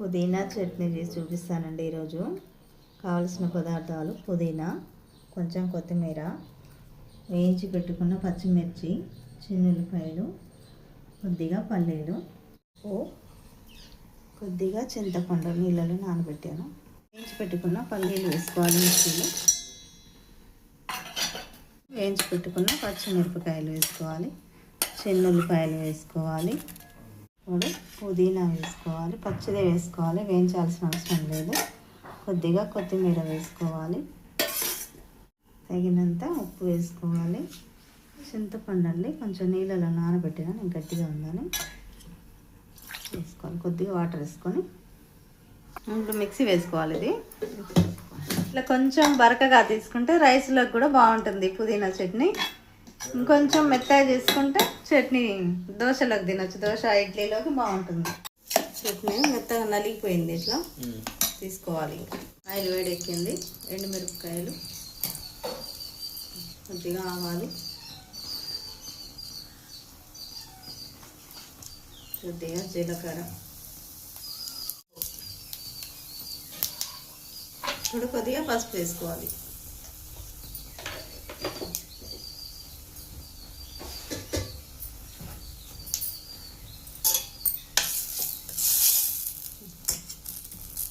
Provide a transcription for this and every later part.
పుదీనా చట్నీ చేసి చూపిస్తానండి ఈరోజు. కావలసిన పదార్థాలు పుదీనా కొంచెం కొత్తిమీర వేయించి పెట్టుకున్న పచ్చిమిర్చి చిన్నుల్లిపాయలు కొద్దిగా పల్లీలు ఓ కొద్దిగా చింతపండు నీళ్ళలో నానబెట్టాను. వేయించి పెట్టుకున్న పల్లీలు వేసుకోవాలి మిర్చిలు వేయించి పెట్టుకున్న పచ్చిమిరపకాయలు వేసుకోవాలి. చిన్నుల్లిపాయలు వేసుకోవాలి. ఇప్పుడు పుదీనా వేసుకోవాలి పచ్చిదే వేసుకోవాలి వేయించాల్సిన అవసరం లేదు. కొద్దిగా కొత్తిమీర వేసుకోవాలి. తగినంత ఉప్పు వేసుకోవాలి. చింతపండు అండి కొంచెం నీళ్ళలో నానబెట్టిన నేను గట్టిగా ఉందని వేసుకోవాలి. కొద్దిగా వాటర్ వేసుకొని ఇప్పుడు మిక్సీ వేసుకోవాలి ఇది. ఇట్లా కొంచెం బరకగా తీసుకుంటే రైస్లోకి కూడా బాగుంటుంది పుదీనా చట్నీ. ఇంకొంచెం మెత్తగా చేసుకుంటే చట్నీ దోశలోకి తినొచ్చు. దోశ ఇడ్లీలోకి బాగుంటుంది. చట్నీ మెత్తగా నలిగిపోయింది ఇట్లా. తీసుకోవాలి ఆయిల్ వేడెక్కింది. ఎండుమిరపకాయలు కొద్దిగా ఆవాలు. కొద్దిగా జీలకర్ర. ఇప్పుడు కొద్దిగా పసుపు వేసుకోవాలి.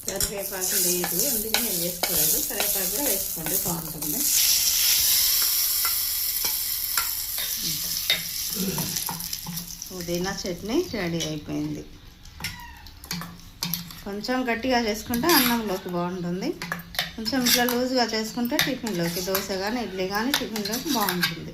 కరివేపాకు లేదు అందుకే నేను వేసుకోలేదు. కరివేపాకు కూడా వేసుకోండి బాగుంటుంది. పుదీనా చట్నీ రెడీ అయిపోయింది. కొంచెం గట్టిగా చేసుకుంటే అన్నంలోకి బాగుంటుంది. కొంచెం ఇట్లా లూజ్గా చేసుకుంటే టిఫిన్లోకి దోశ కానీ ఇడ్లీ కానీ టిఫిన్లోకి బాగుంటుంది.